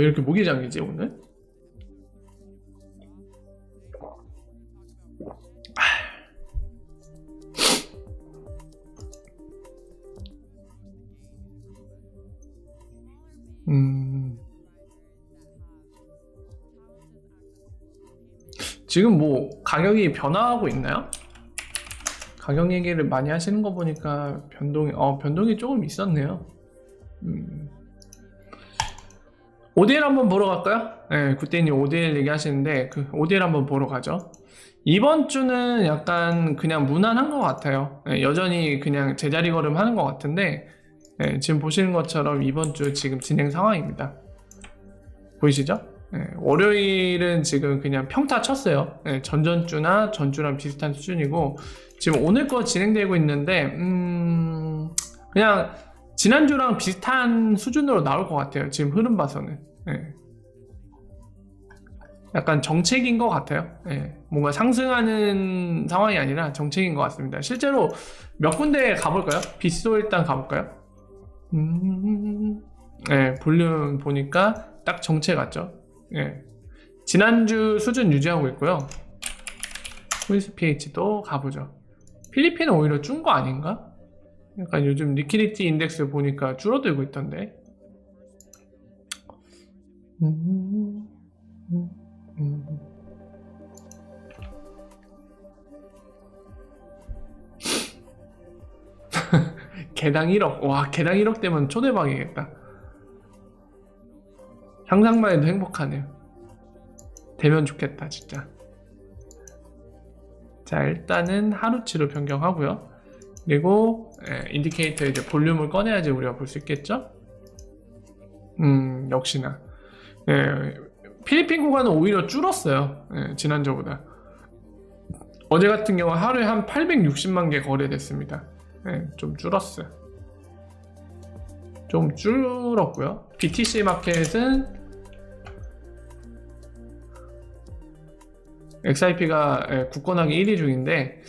왜 이렇게 잠기지, 오늘? 음. 지금 뭐 가격이 변화하고 있나요? 가격 얘기를 많이 하시는 거 보니까 변동이 어 변동이 조금 있었네요. 음. 오데일 한번 보러 갈까요? 네, 구태님 오데일 얘기하시는데 그 오데일 한번 보러 가죠. 이번 주는 약간 그냥 무난한 것 같아요. 네, 여전히 그냥 제자리 걸음 하는 것 같은데 네, 지금 보시는 것처럼 이번 주 지금 진행 상황입니다. 보이시죠? 네, 월요일은 지금 그냥 평타 쳤어요. 네, 전전주나 전주랑 비슷한 수준이고 지금 오늘 거 진행되고 있는데 음, 그냥 지난주랑 비슷한 수준으로 나올 것 같아요. 지금 흐름 봐서는. 네. 약간 정책인 것 같아요. 예, 뭔가 상승하는 상황이 아니라 정책인 것 같습니다. 실제로 몇 군데 가볼까요? 빗소 일단 가볼까요? 음, 예, 볼륨 보니까 딱 정체 같죠? 예. 지난주 수준 유지하고 있고요. 스위스 PH도 가보죠. 필리핀은 오히려 준 거 아닌가? 약간 요즘 리퀴디티 인덱스 보니까 줄어들고 있던데. 개당 1억. 와, 개당 1억 되면 초대박이겠다. 상상만 해도 행복하네요. 되면 좋겠다, 진짜. 자, 일단은 하루치로 변경하고요. 그리고 예, 인디케이터 이제 볼륨을 꺼내야지 우리가 볼 수 있겠죠? 음, 역시나. 예, 필리핀 구간은 오히려 줄었어요. 예, 지난주보다. 어제 같은 경우 하루에 한 860만 개 거래됐습니다. 예, 좀 줄었어요. 좀 줄었고요. BTC 마켓은 XIP가 예, 굳건하게 1위 중인데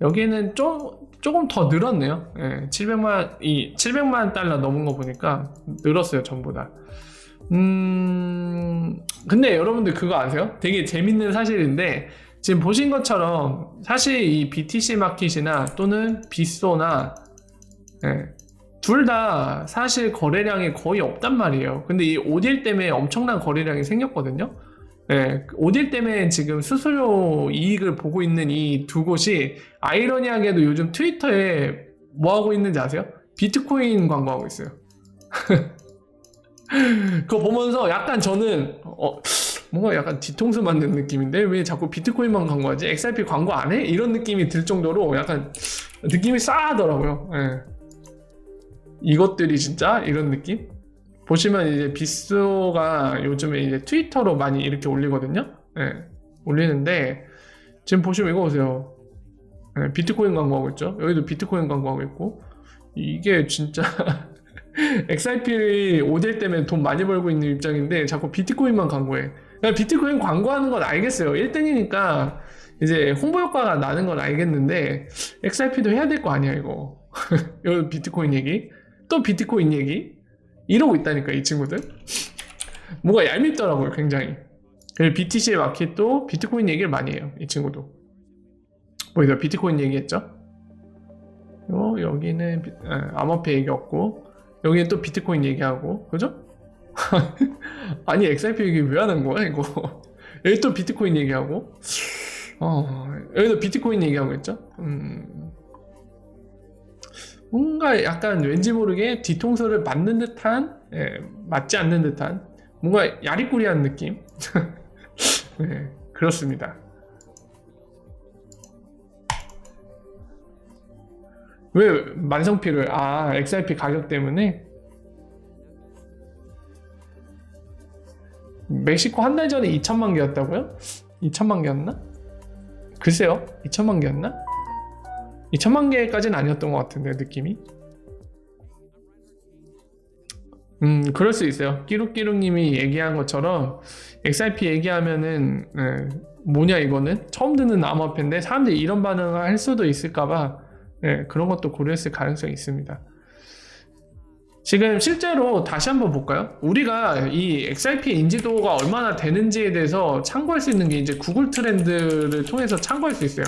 여기는 좀 조금 더 늘었네요. 예, 700만 이 700만 달러 넘은 거 보니까 늘었어요 전부 다. 음 근데 여러분들 그거 아세요? 되게 재밌는 사실인데 지금 보신 것처럼 사실 이 BTC 마켓이나 또는 빗소나 예, 둘 다 사실 거래량이 거의 없단 말이에요. 근데 이 오딜 때문에 엄청난 거래량이 생겼거든요. 예, 오딜 때문에 지금 수수료 이익을 보고 있는 이 두 곳이 아이러니하게도 요즘 트위터에 뭐 하고 있는지 아세요? 비트코인 광고하고 있어요. 그거 보면서 약간 저는 어, 뭔가 약간 뒤통수 맞는 느낌인데 왜 자꾸 비트코인만 광고하지? XRP 광고 안 해? 이런 느낌이 들 정도로 약간 느낌이 싸하더라고요. 예. 이것들이 진짜 이런 느낌? 보시면 이제 비스가 요즘에 이제 트위터로 많이 이렇게 올리거든요. 예. 올리는데 지금 보시면 이거 보세요. 예, 비트코인 광고하고 있죠. 여기도 비트코인 광고하고 있고 이게 진짜 XRP 오딜 때문에 돈 많이 벌고 있는 입장인데 자꾸 비트코인만 광고해. 그냥 비트코인 광고하는 건 알겠어요. 1등이니까 이제 홍보 효과가 나는 건 알겠는데 XRP도 해야 될 거 아니야 이거. 여기 비트코인 얘기, 또 비트코인 얘기 이러고 있다니까 이 친구들. 뭐가 얄밉더라고요 굉장히. 그리고 BTC 마켓도 비트코인 얘기를 많이 해요 이 친구도. 보이죠? 비트코인 얘기했죠? 요 여기는 비- 아, 암호페 얘기 없고 여기는 또 비트코인 얘기하고 그죠? 아니 XRP 얘기 왜 하는 거야 이거 여기 또 비트코인 얘기하고 어 여기도 비트코인 얘기하고 있죠 음 뭔가 약간 왠지 모르게 뒤통수를 맞는 듯한 예, 맞지 않는 듯한 뭔가 야리꾸리한 느낌 네 그렇습니다 왜 만성피를 아 XRP 가격 때문에 멕시코 한 달 전에 2천만 개였다고요? 2천만 개였나? 글쎄요 2천만 개였나? 2천만 개까지는 아니었던 것 같은데 느낌이 음 그럴 수 있어요 끼룩끼룩님이 얘기한 것처럼 XRP 얘기하면은 예, 뭐냐 이거는 처음 듣는 암호화폐인데 사람들이 이런 반응을 할 수도 있을까봐 예, 그런 것도 고려했을 가능성이 있습니다. 지금 실제로 다시 한번 볼까요? 우리가 이 XRP 인지도가 얼마나 되는지에 대해서 참고할 수 있는 게 이제 구글 트렌드를 통해서 참고할 수 있어요.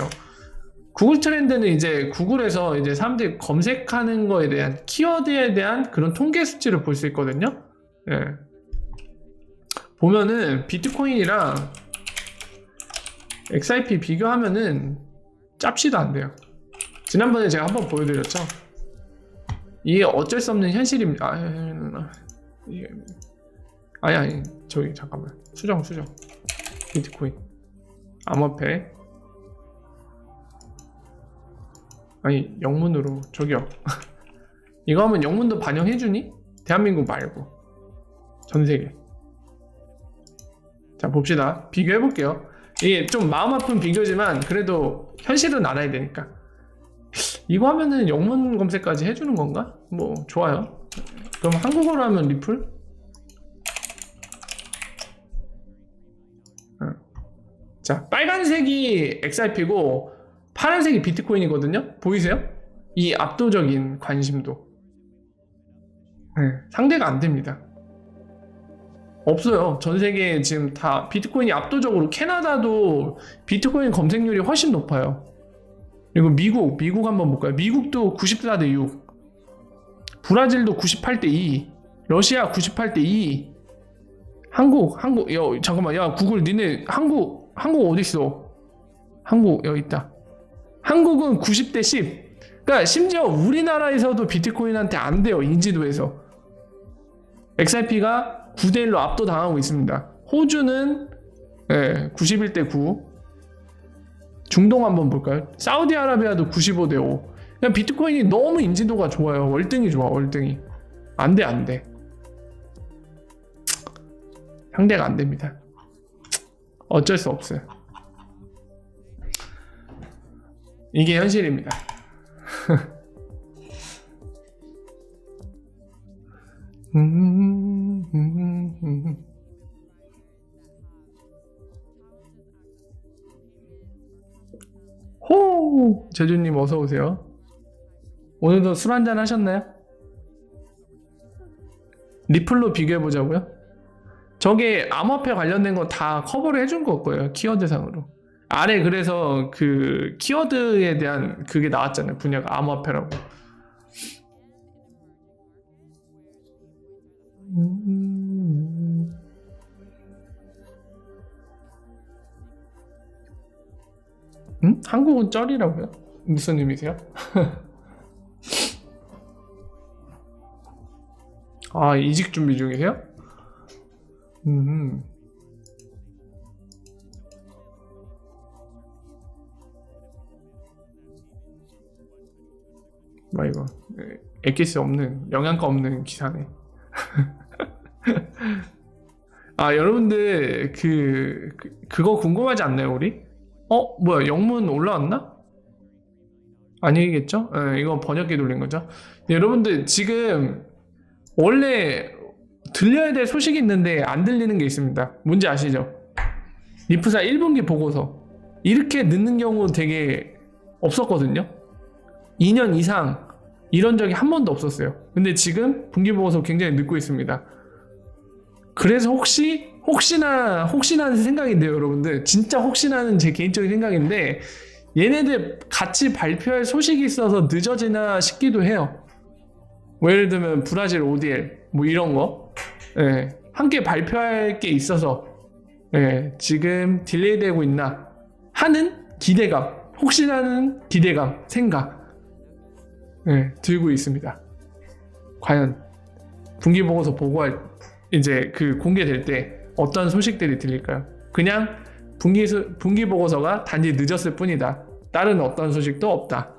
구글 트렌드는 이제 구글에서 이제 사람들이 검색하는 거에 대한 키워드에 대한 그런 통계 수치를 볼 수 있거든요. 예. 보면은 비트코인이랑 XRP 비교하면은 짭시도 안 돼요. 지난번에 제가 한번 보여드렸죠. 이게 어쩔 수 없는 현실입니다. 아, 아니 아니 저기 잠깐만 수정 수정 비트코인 암호화폐 아니 영문으로 저기요 이거 하면 영문도 반영해주니? 대한민국 말고 전 세계 자 봅시다 비교해 볼게요 이게 좀 마음 아픈 비교지만 그래도 현실은 알아야 되니까 이거 하면은 영문 검색까지 해주는 건가? 뭐 좋아요. 그럼 한국어로 하면 리플? 어. 자 빨간색이 XRP고 파란색이 비트코인이거든요. 보이세요? 이 압도적인 관심도. 네, 상대가 안 됩니다. 없어요. 전 세계에 지금 다 비트코인이 압도적으로 캐나다도 비트코인 검색률이 훨씬 높아요. 그리고 미국, 미국 한번 볼까요? 미국도 94대 6, 브라질도 98대 2, 러시아 98대 2, 한국, 한국, 야, 잠깐만, 야, 구글, 니네, 한국, 한국 어딨어? 한국, 여기 있다. 한국은 90대 10. 그러니까 심지어 우리나라에서도 비트코인한테 안 돼요, 인지도에서. XRP가 9대 1로 압도당하고 있습니다. 호주는 예, 91대 9, 중동 한번 볼까요? 사우디아라비아도 95대 5. 그냥 비트코인이 너무 인지도가 좋아요. 월등히 좋아, 월등히. 안 돼, 안 돼. 상대가 안 됩니다. 어쩔 수 없어요. 이게 현실입니다. 호! 제주님 어서 오세요. 오늘도 술 한잔 하셨나요? 리플로 비교해 보자고요. 저게 암호화폐 관련된 거 다 커버를 해준 거 거예요. 키워드상으로. 아래 그래서 그 키워드에 대한 그게 나왔잖아요. 분야가 암호화폐라고. 음. 음? 한국은 쩔이라고요? 무슨 의미세요? 아 이직 준비 중이세요? 음. 뭐 이거 엑기스 없는 영양가 없는 기사네. 아 여러분들 그, 그 그거 궁금하지 않나요 우리? 어 뭐야 영문 올라왔나? 아니겠죠? 예, 이거 번역기 돌린 거죠. 네, 여러분들 지금 원래 들려야 될 소식이 있는데 안 들리는 게 있습니다. 뭔지 아시죠? 리프사 1분기 보고서 이렇게 늦는 경우 되게 없었거든요. 2년 이상 이런 적이 한 번도 없었어요. 근데 지금 분기 보고서 굉장히 늦고 있습니다. 그래서 혹시 혹시나 혹시나 하는 생각인데요, 여러분들. 진짜 혹시나는 제 개인적인 생각인데 얘네들 같이 발표할 소식이 있어서 늦어지나 싶기도 해요. 뭐 예를 들면 브라질 ODL 뭐 이런 거 예, 함께 발표할 게 있어서 예, 지금 딜레이되고 있나 하는 기대감 혹시나는 기대감 생각 예, 들고 있습니다. 과연 분기 보고서 보고할 이제 그 공개될 때 어떤 소식들이 들릴까요? 그냥 분기 분기 보고서가 단지 늦었을 뿐이다. 다른 어떤 소식도 없다.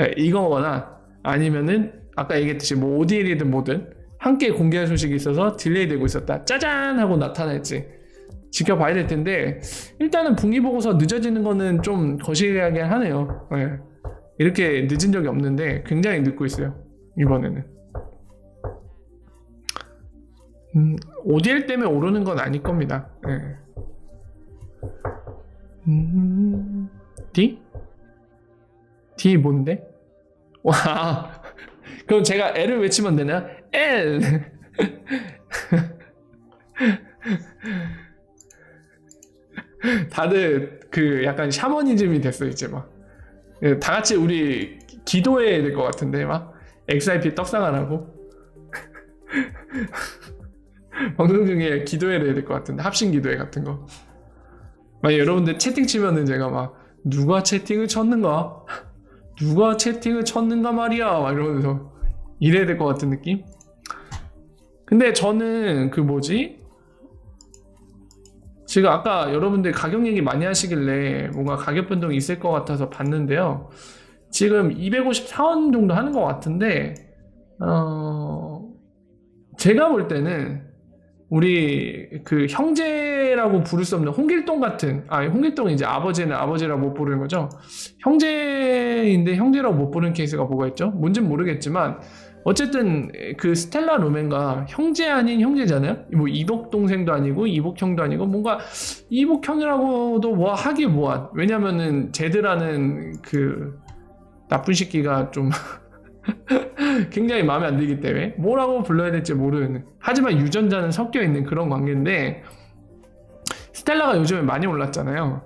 예, 이거거나 아니면은 아까 얘기했듯이 뭐 ODL이든 뭐든 함께 공개할 소식이 있어서 딜레이되고 있었다. 짜잔 하고 나타날지 지켜봐야 될 텐데 일단은 분기 보고서 늦어지는 거는 좀 거시기하게 하네요. 예. 이렇게 늦은 적이 없는데 굉장히 늦고 있어요. 이번에는. 음, ODL 때문에 오르는 건 아닐 겁니다. 예. 음, D? D 뭔데? 와. 그럼 제가 L을 외치면 되나? L. 다들 그 약간 샤머니즘이 됐어 이제 막. 예, 다 같이 우리 기도해야 될 것 같은데 막 XIP 떡상하라고. 방송 중에 기도회를 해야 될 것 같은데 합심 기도회 같은 거. 막 여러분들 채팅 치면은 제가 막 누가 채팅을 쳤는가? 누가 채팅을 쳤는가 말이야 막 이러면서 이래야 될 것 같은 느낌? 근데 저는 그 뭐지? 지금 아까 여러분들 가격 얘기 많이 하시길래 뭔가 가격 변동이 있을 것 같아서 봤는데요. 지금 254원 정도 하는 것 같은데, 어, 제가 볼 때는 우리 그 형제라고 부를 수 없는 홍길동 같은, 아, 홍길동은 이제 아버지는 아버지라고 못 부르는 거죠. 형제인데 형제라고 못 부르는 케이스가 뭐가 있죠? 뭔진 모르겠지만, 어쨌든 그 스텔라 로맨과 형제 아닌 형제잖아요. 뭐 이복 동생도 아니고 이복 형도 아니고 뭔가 이복 형이라고도 뭐 하기 뭐한. 왜냐면은 제드라는 그 나쁜 새끼가 좀 굉장히 마음에 안 들기 때문에 뭐라고 불러야 될지 모르는. 하지만 유전자는 섞여 있는 그런 관계인데 스텔라가 요즘에 많이 올랐잖아요.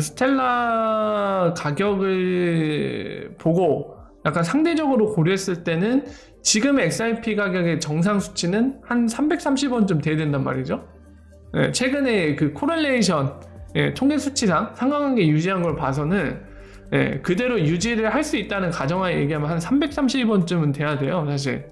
스텔라 가격을 보고 약간 상대적으로 고려했을 때는 지금의 XRP 가격의 정상 수치는 한 330원쯤 돼야 된단 말이죠. 예, 최근에 그 코렐레이션 예, 통계 수치상 상관관계 유지한 걸 봐서는 예, 그대로 유지를 할 수 있다는 가정하에 얘기하면 한 330원쯤은 돼야 돼요, 사실.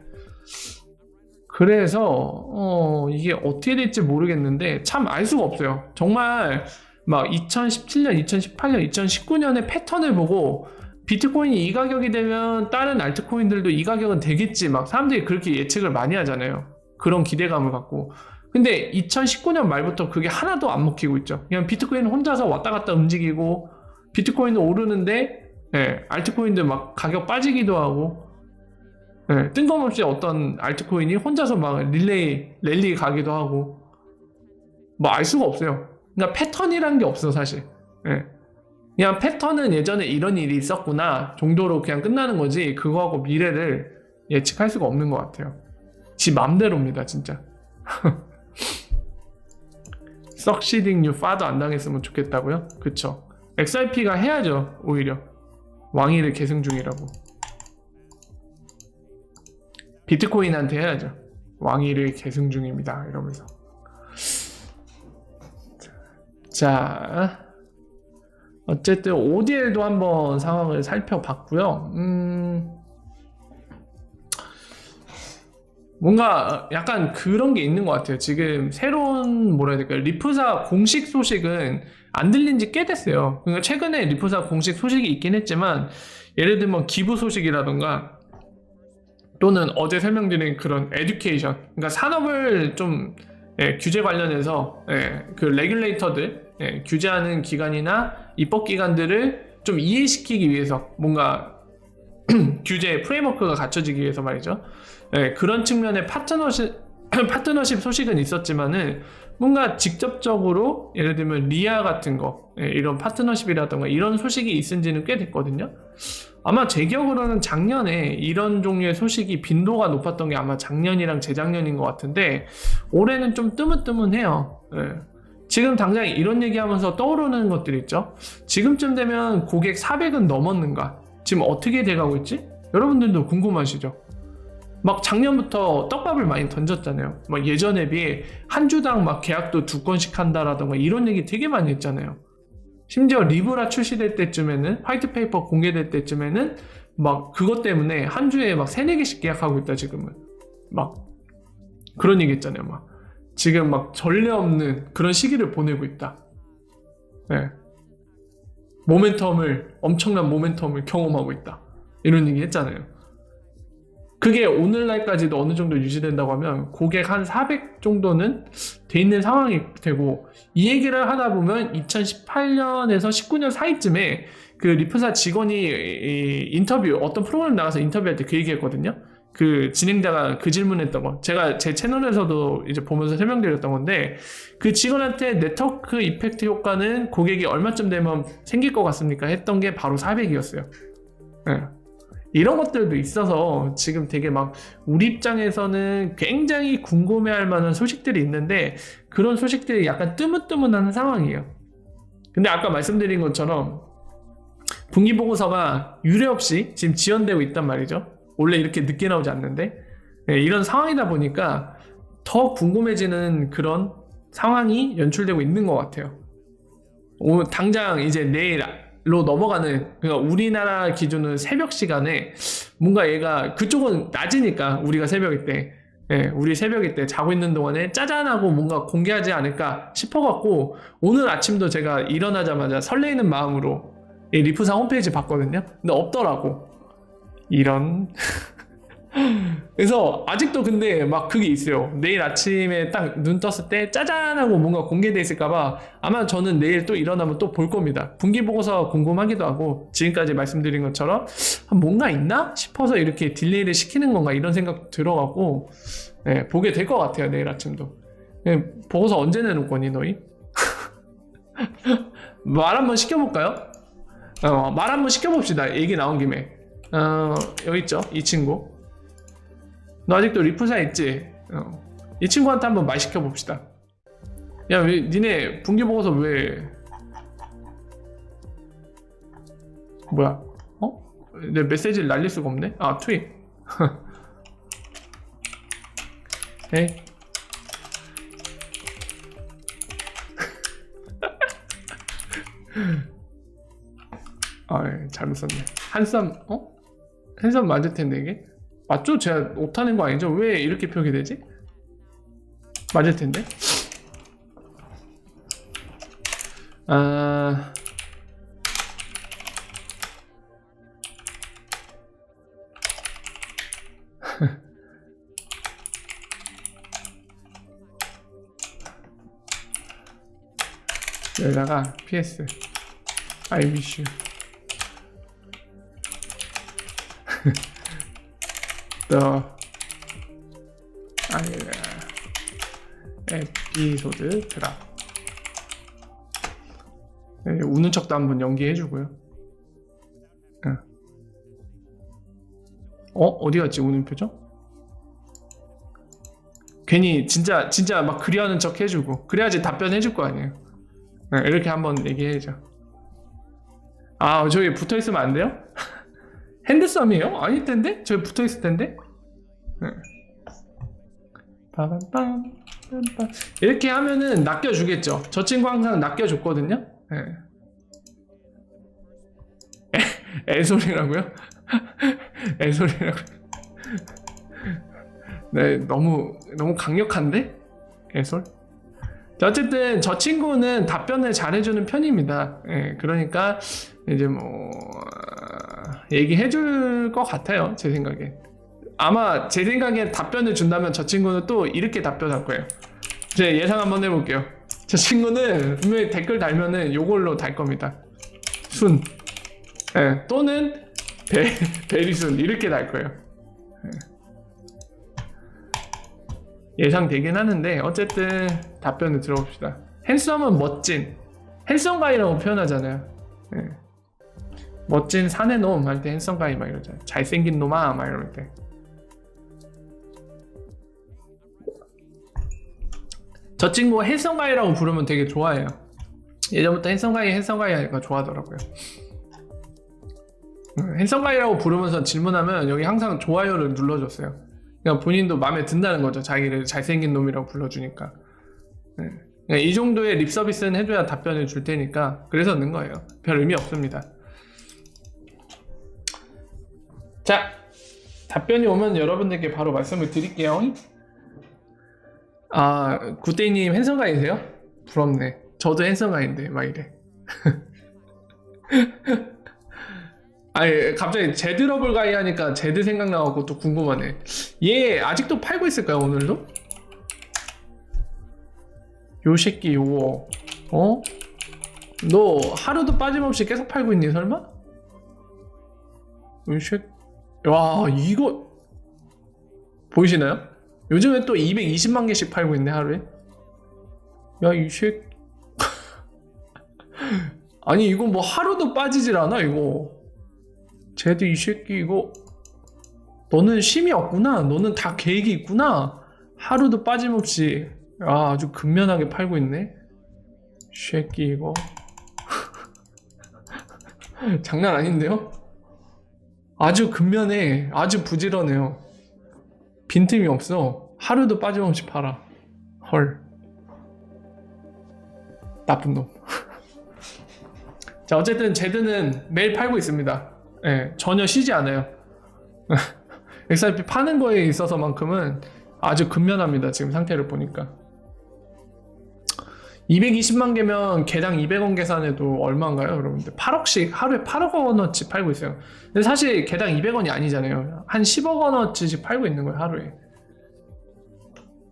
그래서 어, 이게 어떻게 될지 모르겠는데 참 알 수가 없어요. 정말 막 2017년, 2018년, 2019년의 패턴을 보고 비트코인이 이 가격이 되면 다른 알트코인들도 이 가격은 되겠지 막 사람들이 그렇게 예측을 많이 하잖아요. 그런 기대감을 갖고. 근데 2019년 말부터 그게 하나도 안 먹히고 있죠. 그냥 비트코인은 혼자서 왔다 갔다 움직이고 비트코인은 오르는데 예, 알트코인들 막 가격 빠지기도 하고 예, 뜬금없이 어떤 알트코인이 혼자서 막 릴레이 랠리 가기도 하고 뭐 알 수가 없어요. 그러니까 패턴이란 게 없어 사실. 예. 그냥 패턴은 예전에 이런 일이 있었구나 정도로 그냥 끝나는 거지 그거하고 미래를 예측할 수가 없는 것 같아요. 지 맘대로입니다 진짜. 석시딩 유 파도 안 당했으면 좋겠다고요? 그쵸. XRP가 해야죠 오히려 왕위를 계승 중이라고. 비트코인한테 해야죠. 왕위를 계승 중입니다. 이러면서. 자, 어쨌든 ODL도 한번 상황을 살펴봤고요. 음, 뭔가 약간 그런 게 있는 것 같아요. 지금 새로운 뭐라 해야 될까요? 리프사 공식 소식은 안 들린 지 꽤 됐어요. 그러니까 최근에 리프사 공식 소식이 있긴 했지만 예를 들면 기부 소식이라던가 또는 어제 설명드린 그런 에듀케이션, 그러니까 산업을 좀 예, 규제 관련해서 예, 그 레귤레이터들 예, 규제하는 기관이나 입법 기관들을 좀 이해시키기 위해서 뭔가 규제 프레임워크가 갖춰지기 위해서 말이죠. 예, 그런 측면의 파트너십 파트너십 소식은 있었지만은 뭔가 직접적으로 예를 들면 리아 같은 거 예, 이런 파트너십이라던가 이런 소식이 있은지는 꽤 됐거든요. 아마 제 기억으로는 작년에 이런 종류의 소식이 빈도가 높았던 게 아마 작년이랑 재작년인 것 같은데 올해는 좀 뜨문뜨문해요. 예. 지금 당장 이런 얘기하면서 떠오르는 것들이 있죠. 지금쯤 되면 고객 400은 넘었는가? 지금 어떻게 돼가고 있지? 여러분들도 궁금하시죠? 막 작년부터 떡밥을 많이 던졌잖아요. 막 예전에 비해 한 주당 막 계약도 두 건씩 한다라던가 이런 얘기 되게 많이 했잖아요. 심지어 리브라 출시될 때쯤에는 화이트 페이퍼 공개될 때쯤에는 막 그것 때문에 한 주에 막 세네 개씩 계약하고 있다 지금은 막 그런 얘기 했잖아요. 막 지금 막 전례 없는 그런 시기를 보내고 있다. 네. 모멘텀을 엄청난 모멘텀을 경험하고 있다. 이런 얘기 했잖아요. 그게 오늘날까지도 어느 정도 유지된다고 하면 고객 한 400 정도는 돼 있는 상황이 되고 이 얘기를 하다 보면 2018년에서 19년 사이쯤에 그 리프사 직원이 인터뷰 어떤 프로그램 나가서 인터뷰할 때 그 얘기했거든요. 그 진행자가 그 질문했던 거 제가 제 채널에서도 이제 보면서 설명드렸던 건데 그 직원한테 네트워크 이펙트 효과는 고객이 얼마쯤 되면 생길 것 같습니까? 했던 게 바로 400이었어요. 네. 이런 것들도 있어서 지금 되게 막 우리 입장에서는 굉장히 궁금해할 만한 소식들이 있는데 그런 소식들이 약간 뜨문뜨문한 상황이에요. 근데 아까 말씀드린 것처럼 분기 보고서가 유례 없이 지금 지연되고 있단 말이죠. 원래 이렇게 늦게 나오지 않는데 네, 이런 상황이다 보니까 더 궁금해지는 그런 상황이 연출되고 있는 것 같아요. 오, 당장 이제 내일로 넘어가는 그러니까 우리나라 기준은 새벽 시간에 뭔가 얘가 그쪽은 낮이니까 우리가 새벽일 때 예, 우리 새벽일 때 자고 있는 동안에 짜잔하고 뭔가 공개하지 않을까 싶어갖고 오늘 아침도 제가 일어나자마자 설레이는 마음으로 이 리프상 홈페이지 봤거든요. 근데 없더라고. 이런. 그래서 아직도 근데 막 그게 있어요. 내일 아침에 딱 눈 떴을 때 짜잔 하고 뭔가 공개돼 있을까봐 아마 저는 내일 또 일어나면 또 볼 겁니다. 분기 보고서 궁금하기도 하고 지금까지 말씀드린 것처럼 아, 뭔가 있나 싶어서 이렇게 딜레이를 시키는 건가 이런 생각 들어가고 네, 보게 될 것 같아요 내일 아침도. 네, 보고서 언제 내놓을 거니 너희? 말 한번 시켜볼까요? 어, 말 한번 시켜봅시다. 얘기 나온 김에. 어, 여기 있죠. 이 친구. 너 아직도 리프사 있지? 어. 이 친구한테 한번 말 시켜봅시다. 야, 왜, 니네 분기 보고서 왜. 뭐야? 어? 내 메시지를 날릴 수가 없네? 아, 트윗. 에이. 아, 예, 잘못 썼네. 한쌈, 어? 한쌈 맞을 텐데, 이게? 맞죠? 제가 오타낸 거 아니죠? 왜 이렇게 표기되지? 맞을 텐데. 아. 여기다가 PS I wish you the 아니 에피소드 드랍 네, 우는 척도 한번 연기해주고요. 응. 어 어디 갔지 우는 표정? 괜히 진짜 진짜 막 그리하는 척 해주고 그래야지 답변해줄 거 아니에요. 네, 이렇게 한번 얘기해줘. 아 저기 붙어 있으면 안 돼요? 핸드썸이에요? 아닐 텐데? 저기 붙어 있을 텐데? 네. 이렇게 하면은 낚여주겠죠. 저 친구 항상 낚여줬거든요. 네. 애, 애소리라고요? 애소리라고. 네, 너무 너무 강력한데? 애솔? 자, 어쨌든 저 친구는 답변을 잘해주는 편입니다. 예, 그러니까 이제 뭐 얘기해 줄 것 같아요. 제 생각에. 아마 제 생각에 답변을 준다면 저 친구는 또 이렇게 답변할 거예요. 제 예상 한번 해볼게요. 저 친구는 분명히 댓글 달면은 요걸로 달 겁니다. 순. 예, 또는 배, 베리순 이렇게 달 거예요. 예. 예상되긴 하는데 어쨌든 답변을 들어봅시다. 핸섬은 멋진 핸섬 가이라고 표현하잖아요. 예. 멋진 사내 놈 할 때 핸섬 가이 막 이러잖아요. 잘생긴 놈아 막 이럴 때. 저 친구 핸섬 가이라고 부르면 되게 좋아해요. 예전부터 핸섬 가이 핸섬 가이 하니까 좋아하더라고요. 음, 핸섬 가이라고 부르면서 질문하면 여기 항상 좋아요를 눌러줬어요. 그러니까 본인도 마음에 든다는 거죠. 자기를 잘생긴 놈이라고 불러주니까. 네. 그러니까 이 정도의 립 서비스는 해줘야 답변을 줄 테니까 그래서 넣은 거예요. 별 의미 없습니다. 자, 답변이 오면 여러분들께 바로 말씀을 드릴게요. 아, 굿데이님 핸섬가이세요? 부럽네. 저도 핸섬가인데 막 이래. 아니 갑자기 제드 러블 가이 하니까 제드 생각나고 또 궁금하네. 얘 아직도 팔고 있을까요 오늘도? 요 새끼 요거 어? 너 하루도 빠짐없이 계속 팔고 있니 설마? 요 새끼 와 이거 보이시나요? 요즘에 또 220만 개씩 팔고 있네 하루에. 야이 새끼 아니 이거 뭐 하루도 빠지질 않아 이거. 쟤도 이 새끼 이거 너는 쉼이 없구나. 너는 다 계획이 있구나. 하루도 빠짐없이 아, 아주 근면하게 팔고 있네. 새끼 이거 장난 아닌데요? 아주 근면해. 아주 부지런해요. 빈틈이 없어. 하루도 빠짐없이 팔아. 헐. 나쁜 놈. 자, 어쨌든 제드는 매일 팔고 있습니다. 예, 전혀 쉬지 않아요. XRP 파는 거에 있어서만큼은 아주 근면합니다. 지금 상태를 보니까. 220만 개면 개당 200원 계산해도 얼마인가요, 여러분들? 8억씩 하루에 8억 원어치 팔고 있어요. 근데 사실 개당 200원이 아니잖아요. 한 10억 원어치씩 팔고 있는 거예요, 하루에.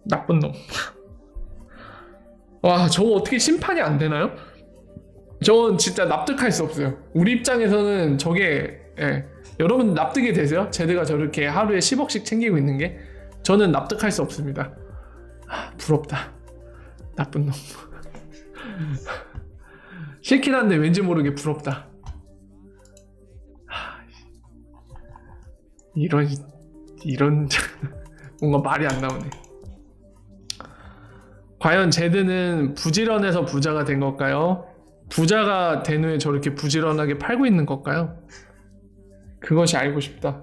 나쁜 놈. 와, 저거 어떻게 심판이 안 되나요? 저건 진짜 납득할 수 없어요. 우리 입장에서는 저게 예, 여러분 납득이 되세요? 제드가 저렇게 하루에 10억씩 챙기고 있는 게 저는 납득할 수 없습니다. 하, 부럽다. 나쁜 놈. 싫긴 한데 왠지 모르게 부럽다. 하, 이런 이런 뭔가 말이 안 나오네. 과연 제드는 부지런해서 부자가 된 걸까요? 부자가 된 후에 저렇게 부지런하게 팔고 있는 걸까요? 그것이 알고 싶다.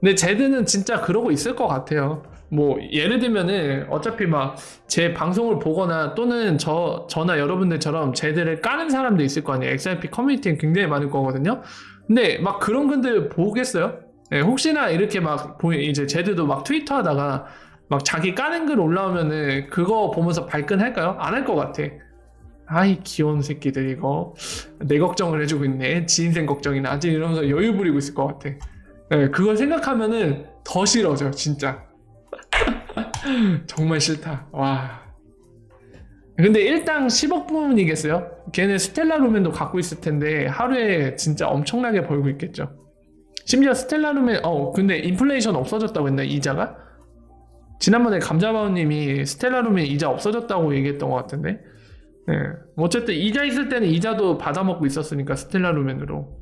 근데 제드는 진짜 그러고 있을 것 같아요. 뭐 예를 들면은 어차피 막 제 방송을 보거나 또는 저 저나 여러분들처럼 제드를 까는 사람도 있을 거 아니에요. XRP 커뮤니티는 굉장히 많을 거거든요. 근데 막 그런 분들 보겠어요? 네, 혹시나 이렇게 막 이제 제드도 막 트위터 하다가 막 자기 까는 글 올라오면은 그거 보면서 발끈할까요? 안 할 것 같아. 아이 귀여운 새끼들 이거 내 걱정을 해주고 있네. 지 인생 걱정이나 아직 이러면서 여유 부리고 있을 것 같아. 네, 그걸 생각하면은 더 싫어져 진짜. 정말 싫다. 와. 근데 일당 10억 부문이겠어요? 걔네 스텔라 루멘도 갖고 있을 텐데 하루에 진짜 엄청나게 벌고 있겠죠. 심지어 스텔라 루멘 어 근데 인플레이션 없어졌다고 했나 이자가? 지난번에 감자바우님이 스텔라 루멘 이자 없어졌다고 얘기했던 것 같은데. 네. 어쨌든 이자 있을 때는 이자도 받아먹고 있었으니까 스텔라 루멘으로.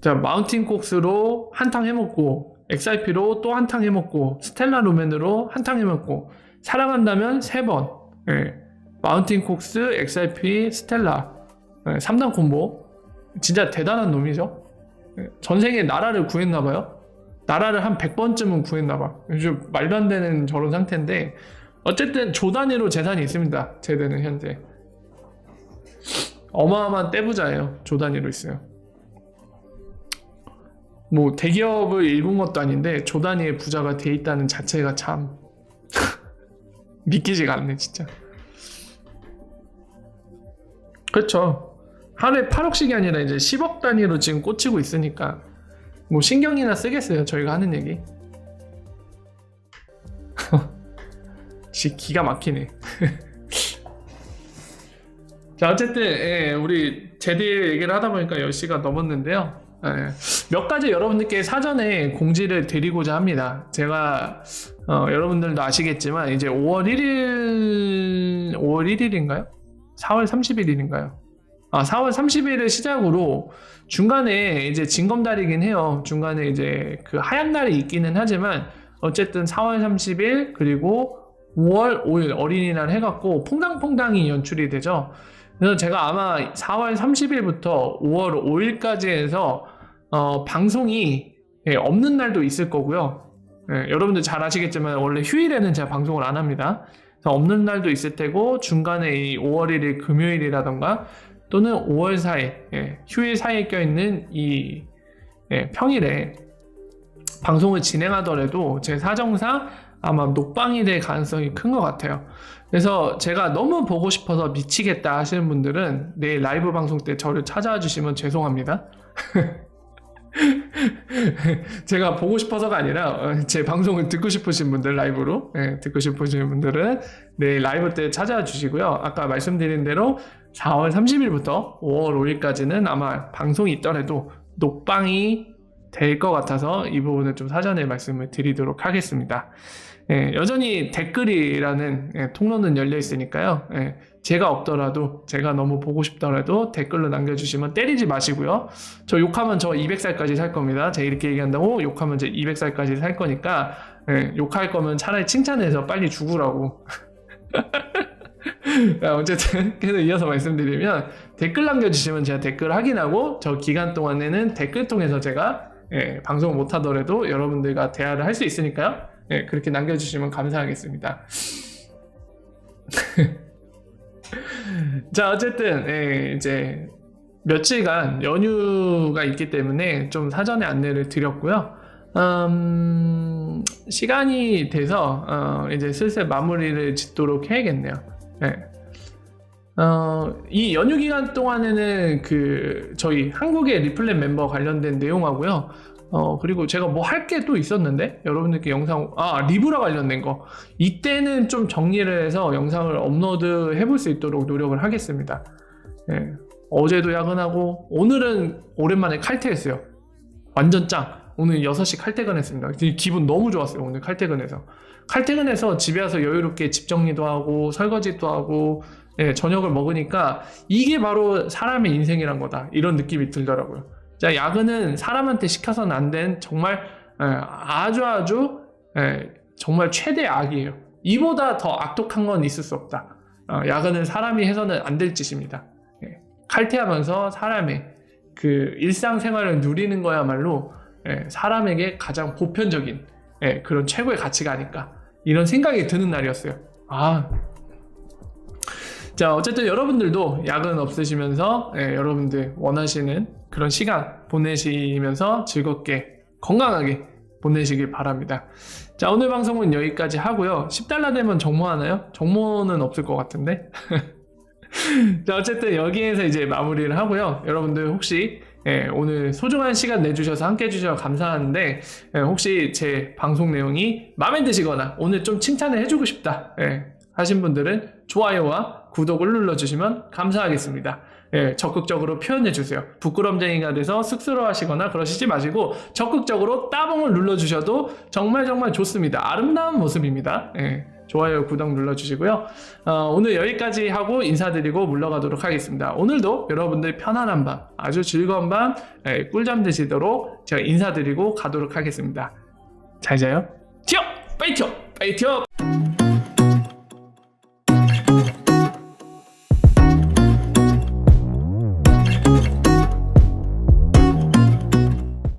자 마운틴 콕스로 한탕 해먹고 XRP로 또 한 탕 해먹고 스텔라 루멘으로 한 탕 해먹고 사랑한다면 세 번. 예. 마운틴 콕스, XRP, 스텔라. 예, 3단 콤보. 진짜 대단한 놈이죠. 예, 전생에 나라를 구했나봐요. 나라를 한 100번쯤은 구했나봐. 요즘 말도 안 되는 저런 상태인데, 어쨌든 조 단위로 재산이 있습니다. 제대는 현재. 어마어마한 떼부자예요. 조 단위로 있어요. 뭐 대기업을 일군 것도 아닌데 조 단위의 부자가 돼 있다는 자체가 참 믿기지가 않네 진짜. 그렇죠. 하루에 8억씩이 아니라 이제 10억 단위로 지금 꽂히고 있으니까 뭐 신경이나 쓰겠어요 저희가 하는 얘기. 지 기가 막히네. 자 어쨌든 예, 우리 제디 얘기를 하다 보니까 10시가 넘었는데요. 예, 몇 가지 여러분들께 사전에 공지를 드리고자 합니다. 제가 어, 여러분들도 아시겠지만 이제 5월 1일 5월 1일인가요? 4월 31일인가요? 아 4월 30일을 시작으로 중간에 이제 징검달이긴 해요. 중간에 이제 그 하얀 날이 있기는 하지만 어쨌든 4월 30일 그리고 5월 5일 어린이날 해갖고 퐁당퐁당이 연출이 되죠. 그래서 제가 아마 4월 30일부터 5월 5일까지 해서 어, 방송이 예, 없는 날도 있을 거고요. 예, 여러분들 잘 아시겠지만 원래 휴일에는 제가 방송을 안 합니다. 없는 날도 있을 테고 중간에 이 5월 1일 금요일이라던가 또는 5월 4일 예, 휴일 사이에 껴있는 이 예, 평일에 방송을 진행하더라도 제 사정상 아마 녹방이 될 가능성이 큰 것 같아요. 그래서 제가 너무 보고 싶어서 미치겠다 하시는 분들은 내일 라이브 방송 때 저를 찾아와 주시면 죄송합니다. 제가 보고 싶어서가 아니라 어, 제 방송을 듣고 싶으신 분들 라이브로 예, 듣고 싶으신 분들은 내일 라이브 때 찾아와 주시고요. 아까 말씀드린 대로 4월 30일부터 5월 5일까지는 아마 방송이 있더라도 녹방이 될 것 같아서 이 부분을 좀 사전에 말씀을 드리도록 하겠습니다. 예, 여전히 댓글이라는 예, 통로는 열려 있으니까요. 예, 제가 없더라도 제가 너무 보고 싶더라도 댓글로 남겨주시면 때리지 마시고요. 저 욕하면 저 200살까지 살 겁니다. 제가 이렇게 얘기한다고 욕하면 제 200살까지 살 거니까 예, 욕할 거면 차라리 칭찬해서 빨리 죽으라고. 야, 어쨌든 계속 이어서 말씀드리면 댓글 남겨주시면 제가 댓글 확인하고 저 기간 동안에는 댓글 통해서 제가 예, 방송을 못하더라도 여러분들과 대화를 할 수 있으니까요. 예, 그렇게 남겨주시면 감사하겠습니다. 자, 어쨌든 예, 이제 며칠간 연휴가 있기 때문에 좀 사전에 안내를 드렸고요. 음, 시간이 돼서 어, 이제 슬슬 마무리를 짓도록 해야겠네요. 예. 어, 이 연휴 기간 동안에는 그 저희 한국의 리플렛 멤버 관련된 내용하고요. 어, 그리고 제가 뭐 할 게 또 있었는데 여러분들께 영상 아 리브라 관련된 거 이때는 좀 정리를 해서 영상을 업로드 해볼 수 있도록 노력을 하겠습니다. 예. 어제도 야근하고 오늘은 오랜만에 칼퇴했어요. 완전 짱. 오늘 6시 칼퇴근했습니다. 기분 너무 좋았어요. 오늘 칼퇴근해서. 칼퇴근해서 집에 와서 여유롭게 집 정리도 하고 설거지도 하고 예, 저녁을 먹으니까 이게 바로 사람의 인생이란 거다. 이런 느낌이 들더라고요. 자, 야근은 사람한테 시켜서는 안 된 정말 예, 아주 아주 예, 정말 최대 악이에요. 이보다 더 악독한 건 있을 수 없다. 어, 야근은 사람이 해서는 안 될 짓입니다. 예, 칼퇴하면서 사람의 그 일상생활을 누리는 거야말로 예, 사람에게 가장 보편적인 예, 그런 최고의 가치가 아닐까 이런 생각이 드는 날이었어요. 아, 자 어쨌든 여러분들도 야근 없으시면서 예, 여러분들 원하시는 그런 시간 보내시면서 즐겁게 건강하게 보내시길 바랍니다. 자 오늘 방송은 여기까지 하고요. 10달러 되면 정모 하나요? 정모는 없을 것 같은데. 자 어쨌든 여기에서 이제 마무리를 하고요. 여러분들 혹시 예, 오늘 소중한 시간 내주셔서 함께 해주셔서 감사한데 예, 혹시 제 방송 내용이 마음에 드시거나 오늘 좀 칭찬을 해주고 싶다 예, 하신 분들은 좋아요와 구독을 눌러주시면 감사하겠습니다. 예, 적극적으로 표현해주세요. 부끄럼쟁이가 돼서 쑥스러워하시거나 그러시지 마시고 적극적으로 따봉을 눌러주셔도 정말 정말 좋습니다. 아름다운 모습입니다. 예, 좋아요, 구독 눌러주시고요. 어, 오늘 여기까지 하고 인사드리고 물러가도록 하겠습니다. 오늘도 여러분들 편안한 밤, 아주 즐거운 밤, 예, 꿀잠 드시도록 제가 인사드리고 가도록 하겠습니다. 잘 자요. 튀어! 빨리 튀어!